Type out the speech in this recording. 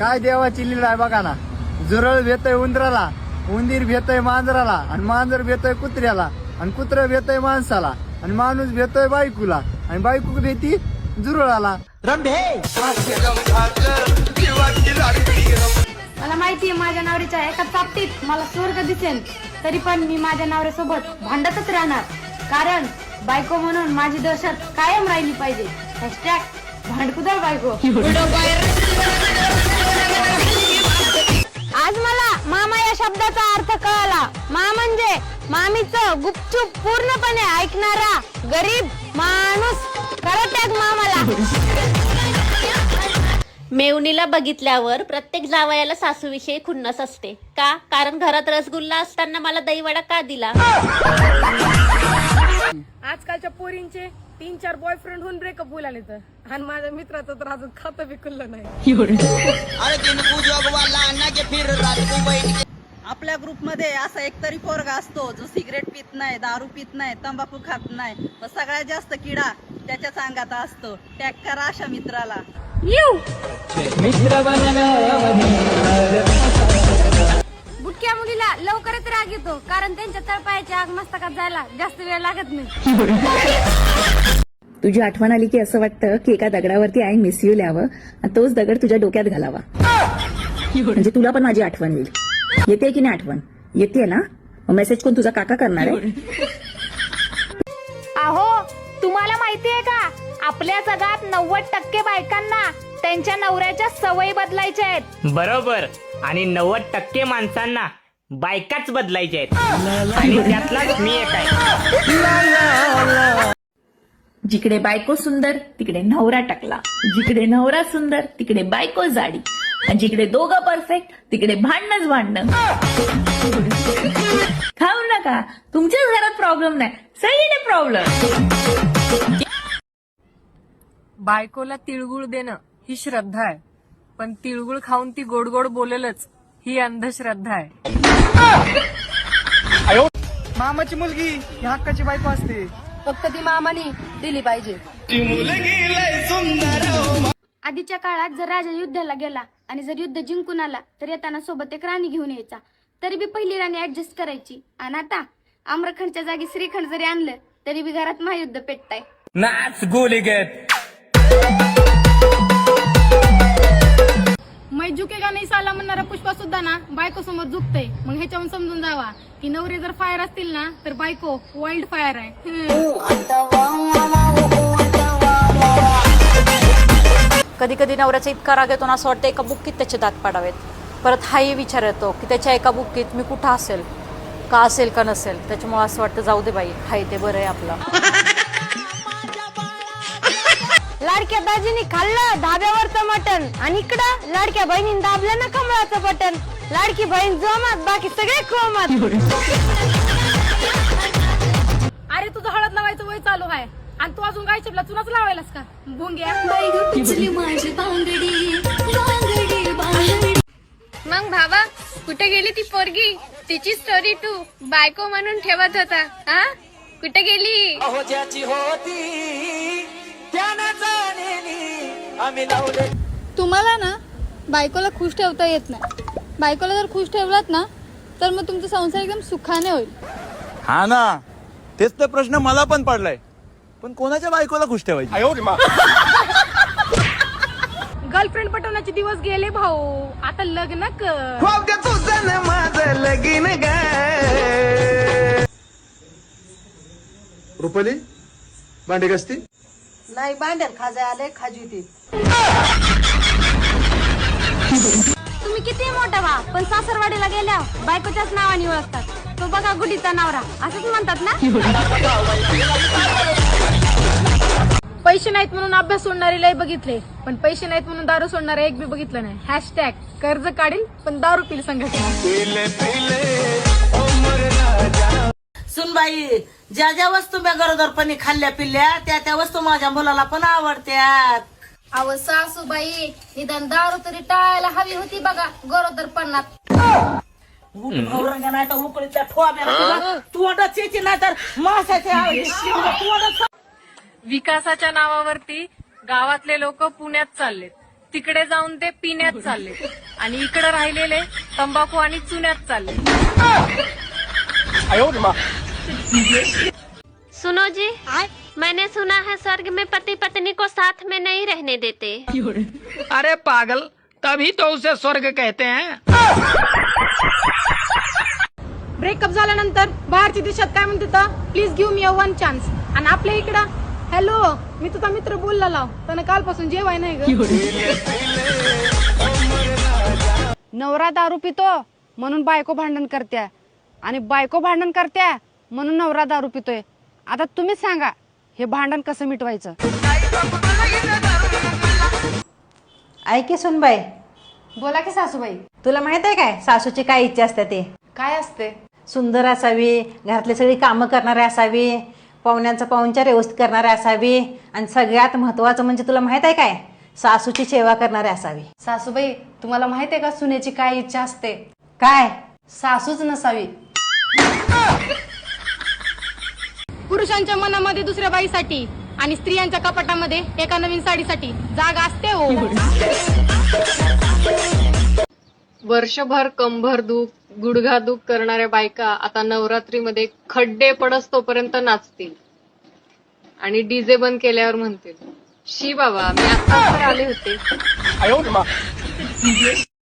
काय देवाची लीला आहे बघा ना. जुरळ भेटय उंदराला उंदीर भेटय मांजराला आणि मांजर भेटय कुत्र्याला आणि कुत्र भेटय माणसाला आणि माणूस भेटय बायकूला आणि बायकू भेटी जुरळाला मला माहितीये माझ्या नवऱ्याच्या एका चापटीत मला स्वर्ग दिसेल तरी पण मी माझ्या नवऱ्यासोबत भांडतच राहणार. कारण बायको म्हणून माझी दहशत कायम राहिली पाहिजे. हॅशटॅग भांडकुदळ बायको. शब्दाचा अर्थ कळाला. मा म्हणजे मामीचं गुपचूप पूर्णपणे ऐकणारा गरीब माणूस. खरं मामाला मेवणीला बघितल्यावर प्रत्येक जावयाला सासूविषयी खुन्नस असते. का? कारण घरात रसगुल्ला असताना मला दहीवडा का दिला? आजकालच्या पोरींचे तीन चार बॉयफ्रेंड होऊन ब्रेकअप होईल आले तर. आणि माझ्या मित्राचं तर अजून खातं खुललं नाही. आपल्या ग्रुपमध्ये असा एकतरी पोरगा असतो जो सिगरेट पित नाही दारू पित नाही तंबाखू खात नाही. मग सगळ्यात जास्त किडा त्याच्याच अंगात असतो. टॅग करा अशा मित्राला. बुटक्या मुलीला लवकरच राग येतो कारण त्यांच्या तळपायाच्या आग मस्तकात जायला जास्त वेळ लागत नाही. तुझी आठवण आली की असं वाटतं की एका दगडावरती आय मिस यू लिहावं आणि तोच दगड तुझ्या डोक्यात घालावा. म्हणजे तुला पण माझी आठवण येईल. येते की नाही आठवण? येते ना? मेसेज कोण तुझा काका करणार आहे. अहो तुम्हाला माहितीये का? आपल्या जगात नव्वद टक्के बायकांना त्यांच्या नवऱ्याच्या सवयी बदलायच्या आहेत. बरोबर. आणि नव्वद टक्के माणसांना बायकाच बदलायच्या आहेत. आणि त्यातलाच मी एक आहे. जिकडे बायको सुंदर तिकडे नवरा टाकला. जिकडे नवरा सुंदर तिकडे बायको जाडी. आणि जिकडे दोघं परफेक्ट तिकडे भांडणच भांडणं. खाऊ नका. तुमच्याच घरात प्रॉब्लेम नाही. सगळीकडे प्रॉब्लेम बायकोला तिळगुळ देणं ही श्रद्धा आहे. पण तिळगुळ खाऊन ती गोड गोड बोलेलच ही अंधश्रद्धा आहे. मामाची मुलगी ही हक्काची बायको असते. फक्त ती मामानी दिली पाहिजे. आधीच्या काळात जर राजा युद्धाला गेला आणि जर युद्ध जिंकून आला तर येताना सोबत एक राणी घेऊन यायचा. तरी बी पहिली राणी ऍडजस्ट करायची. आणि आता आम्रखंडच्या जागी श्रीखंड जरी आणलं तरी बी घरात महायुद्ध पेटताय. नाच मै झुकेगा नाही साला म्हणणारा पुष्पा सुद्धा ना बायको समोर झुकतय. मग ह्याच्यावरून समजून जावा की नवरे जर फायर असतील ना तर बायको वाईल्ड फायर आहे. कधी कधी नवऱ्याचा इतका राग येतो ना असं वाटतं एका बुक्कीत त्याचे दात पाडावेत. परत हाही विचार येतो की त्याच्या एका बुक्कीत मी कुठं असेल? का असेल का नसेल? त्याच्यामुळे असं वाटतं जाऊ दे बाई हाय ते बरं आहे आपलं. लाडक्या दाजीनी खाल्लं धाब्यावरचं मटण. आणि इकडं लाडक्या बहिणीने दाबलं ना कमळाचं बटन लाडकी बहीण जोमात बाकी सगळे कोमात अरे तुझं हळद लावायचं वय चालू आहे. आणि तू अजून गायच्या चपला चुनाच लावायलास का? भुंग्या. मग भावा कुठे गेली ती पोरगी? तिची स्टोरी टू बायको म्हणून ठेवत होता हा? कुठे गेली? तुम्हाला ना बायकोला खुश ठेवता येत नाही. बायकोला जर खुश ठेवलात ना तर मग तुमचा संसार एकदम सुखाने होईल. हा ना. तेच तर प्रश्न मला पण पडलाय. पण कोणाच्या बायकोला खुश ठेवायची? गर्लफ्रेंड पटवण्याचे दिवस गेले भाऊ. आता लग्न कर. रुपली भांडी कसती नाही भांड्यात खाजा आले खाजी ती तुम्ही किती मोठा व्हा पण सासरवाडीला गेल्या बायकोच्याच नावाने ओळखतात. तो बघा गुडीचा नवरा असंच म्हणतात ना? पैसे नाहीत म्हणून अभ्यास सोडणारे लय बघितले. पण पैसे नाहीत म्हणून दारू सोडणारे एक बी बघितलं नाही. हॅशटॅग कर्ज काढील पण दारू पिल संघटना. सुनबाई ज्या ज्या वस्तू मी गरोदरपणी खाल्ल्या पिल्ल्या त्या त्या वस्तू माझ्या मुलाला पण आवडत्यात. अव सासूबाई निदान दारू तरी टाळायला हवी होती बघा गरोदरपणात. औरंगा नाही तर उकळीच्या ठोब्या तोंडात चेची नाही तर माशाच्या तोंडात विकासाच्या नावावरती गावातले लोक पुण्यात चाललेत. तिकडे जाऊन ते पिण्यात चालले आणि इकडे राहिलेले तंबाखू आणि चुन्यात चालले सुनो जी मैंने सुना है स्वर्ग में पति पत्नी को साथ में नहीं रहने देते। अरे पागल तभी तो उसे स्वर्ग कहते हैं। ब्रेकअप झाल्यानंतर बाहेरच्या देशात काय म्हणते तर please give me a one chance आणि आपल्या इकडं हॅलो मी तुझा मित्र बोलला लाव. त्यानं कालपासून जेवाय नाही ग. नवरा दारू पितो म्हणून बायको भांडण करत्या आणि बायको भांडण करत्या म्हणून नवरा दारू पितोय. आता तुम्हीच सांगा हे भांडण कसं मिटवायचं? ऐके सुनबाई. बोला की सासूबाई. तुला माहीत आहे काय? सासूची काय इच्छा असते ते? काय असते? सुंदर असावी घरातली सगळी कामं करणारी असावी पाहुण्यांचा पाहुणचार व्यवस्थित करणारी असावी आणि सगळ्यात महत्वाचं म्हणजे तुला माहीत आहे काय? सासूची सेवा करणारी असावी. सासूबाई तुम्हाला माहीत आहे का सुनेची काय इच्छा असते? काय? सासूच नसावी. पुरुषांच्या मनामध्ये दुसऱ्या बाईसाठी आणि स्त्रियांच्या कपाटामध्ये एका नवीन साडीसाठी जागा असते हो. वर्षभर कंबर दुख गुडघा दुख करणाऱ्या बायका आता नवरात्रीमध्ये खड्डे पडस तोपर्यंत नाचतील. आणि डीजे बंद केल्यावर म्हणतील शी बाबा मी आता आले होते.